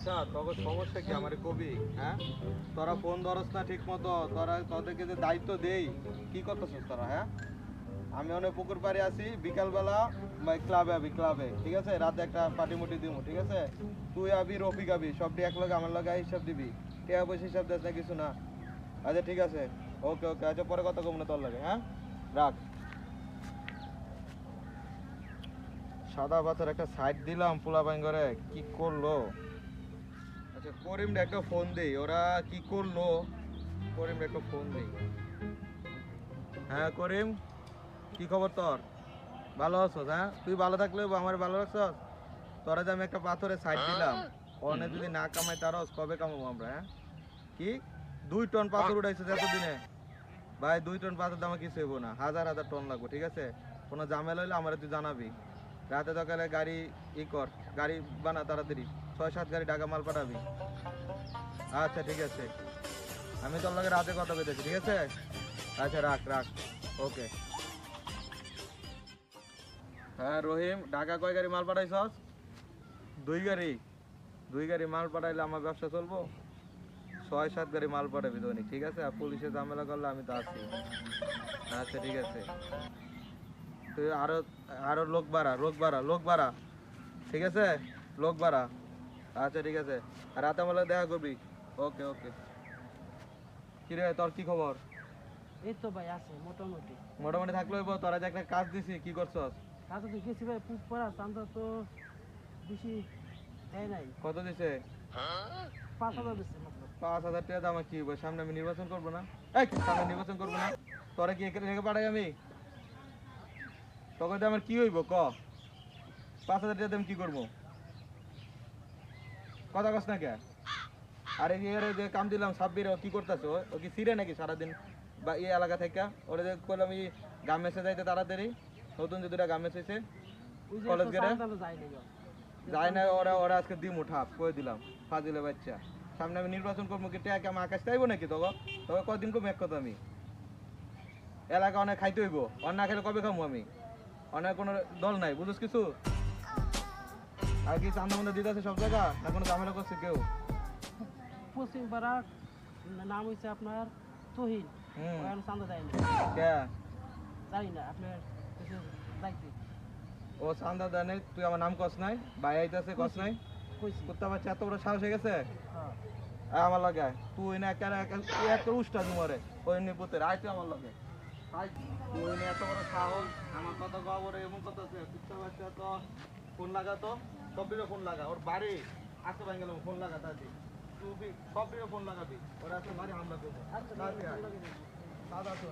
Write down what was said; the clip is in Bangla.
আচ্ছা সমস্যা কি আমার কবি? হ্যাঁ? তোরা ফোন ধরস না ঠিক মতো তোরা তোদেরকে যে দায়িত্ব দেই, কি করতেছিস তোরা হ্যাঁ? আমি অনেক পুকুর পাড়ে আছি, বিকালবেলা ক্লাবে আবি ক্লাবে ঠিক আছে? রাতে একটা পার্টি মুটি দিব ঠিক আছে? তুই আবি, রফিক আবি সবটি এক লগে আমার লগে হিসাব দিবি। টিয়া পয়সা, হিসাব দেস না কিছু না। আচ্ছা ঠিক আছে। ওকে ওকে আচ্ছা পরে কথা কম না তোর লাগে হ্যাঁ? রাখ। সাদা পাথর একটা সাইড দিলাম পোলা করে কি করল? আচ্ছা করিম একটা ফোন দেই। ওরা কি করল? করিম একটা ফোন দেই। হ্যাঁ করিম, কি খবর তোর? ভালো আছো হ্যাঁ? তুই ভালো থাকলে আমার ভালো রাখছস? তোরা যে আমি একটা পাথরে সাইড দিলাম অনে যদি না কামাই তারস, কবে কামাবো আমরা হ্যাঁ? কি? দুই টন পাথর উঠাইছে এতদিনে? ভাই, দুই টন পাথর দামে কিছু হইব না। হাজার হাজার টন লাগবে, ঠিক আছে? কোনো ঝামেলা হইলে আমার তুই জানাবি। রাতে সকালে গাড়ি ই কর, গাড়ি বানা তাড়াতাড়ি। ছয়, সাত গাড়ি টাকা মাল পাঠাবি। আচ্ছা ঠিক আছে। আমি তোর লগে রাতে কথা বলতেছি, ঠিক আছে? আচ্ছা রাখ রাখ। ওকে। হ্যাঁ রহিম, ঢাকা কয় গাড়ি মাল পাঠাইছস? দুই গাড়ি। দুই গাড়ি মাল পাঠাইলে আমার ব্যবসা চলবো? ছয়, সাত গাড়ি মাল পাঠাবি দৈনিক ঠিক আছে? আর পুলিশে ঝামেলা করলে আমি তো আছি। আচ্ছা ঠিক আছে। তুই আরও আরও লোক বাড়া লোক বাড়া লোক বাড়া। ঠিক আছে? লোক বাড়া। আচ্ছা ঠিক আছে। আর রাতে বেলা দেখা করবি। ওকে ওকে। কিরে তোর কি খবর? এই তো ভাই আছে মোটামুটি। মোটামুটি থাকলে হইবো, তোরা যে একটা কাজ দিছি কি করছস? কাজে তো গেছি ভাই পুক পড়া চান্দা তো বেশি দেয় নাই। কত দিছে? পাঁচ হাজার মাত্র। পাঁচ হাজার টাকা দাম কি হইবো? সামনে আমি নির্বাচন করব না? এই সামনে নির্বাচন করব না। তোরা কি এখানে রেখে পাঠাই আমি? দিয়ে আমার কি হইব? ক? পাঁচ হাজার টাকা দিয়ে আমি কি করব? কথা কস না কে? আরে এর যে কাম দিলাম সাব্বির ও কি করতেছে? ও কি সিরে নাকি সারাদিন? বা এই এলাকা থেকে? ওরা যে করলাম এই গাম মেসে যাইতে তাড়াতাড়ি। নতুন যে দুটা মেসেছে ওই কলেজ গেলে? যায় না ওরা ওরা আজকে দিম উঠাপ করে দিলাম ফাজিলে বাচ্চা। সামনে আমি নির্বাচন করব কি টেকে আমি আকাশ চাইব নাকি তবে তবে কদিন কম এক কথা আমি। এলাকা অনেক খাইতে হইব অন্য খেলে কবে খামো আমি? অনেক কোনো দল নাই বুঝিস কিছু? আর কি চান্দা মন্দা দিতে আছে সব জায়গা? না কোনো ঝামেলা করছে কেউ? পশ্চিম পাড়ার নাম হচ্ছে আপনার তহিন। এখন চান্দা দেয় না। জানি না আপনার কিছু দায়িত্ব। ও চান্দা দেয় নাই, তুই আমার নাম কস নাই ভাই আইতাছে কস নাই? কুত্তা বাচ্চা এত বড় সাহস হয়ে গেছে? হ্যাঁ। আমার লগে। তুই না কেন তুই এত উষ্টা তোমারে ওই নিপুতের। আয় তুই আমার লগে। তুই না এত বড় সাহস আমার কথা খবর এমন কথা কুত্তা বাচ্চা তো ফোন লাগাতো সবিরও ফোন লাগা ওর বাড়ি আসতে পাই গেলাম ফোন লাগা তাতে। তুই সবিরও ফোন লাগাবি? ওর আসতে বাড়ি হামলা করব। আচ্ছা। দাদা তো